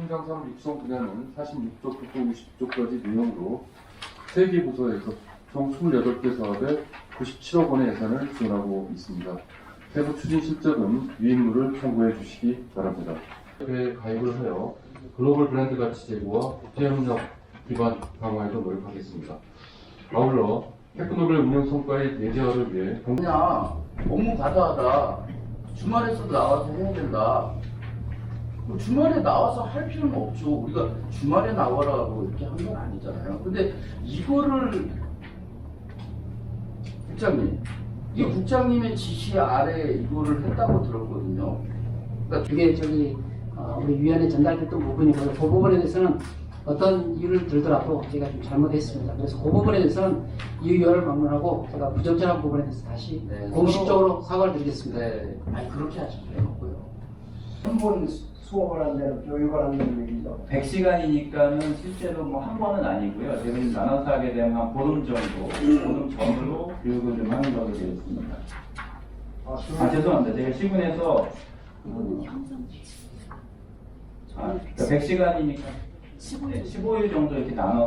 현장사업 육성 분야는 46조 국고 60조까지 내용으로 3개 부서에서 총 28개 사업에 97억 원의 예산을 지원하고 있습니다. 세부 추진 실적은 위임물을 참고해 주시기 바랍니다. 협회에 가입을 하여 글로벌 브랜드 가치 제고와 국제협력 기반 강화에도 노력하겠습니다. 아울러 테크노벨 운영 성과의 내재화를 위해 공- 그냥 업무 과다하다. 주말에서도 나와서 해야 된다. 뭐 주말에 나와서 할 필요는 없죠. 우리가 주말에 나와라고 이렇게 한 건 아니잖아요. 근데 이거를 국장님, 이 국장님의 지시 아래 이거를 했다고 들었거든요. 그러니까 그게 저기 어, 우리 위원회 전달됐던 부분이고요. 그 부분에 대해서는 어떤 이유를 들더라도 제가 좀 잘못했습니다. 그래서 그 부분에 대해서는 이유를 막론하고 제가 부적절한 부분에 대해서 다시 네, 공식적으로 사과를 드리겠습니다. 네, 아니 그렇게 없고요. 한 번 수업을 한다는 교육을 한다는 얘기죠. 100시간이니까는 실제로 뭐 한 번은 아니고요. 대부분 나눠서 하게 되면 한 보름 정도, 보름 전으로 교육을 좀 하는 걸로 되어 있습니다. 아, 아, 죄송합니다. 제가 시군에서 아, 100시간이니까 15일 정도 이렇게 나눠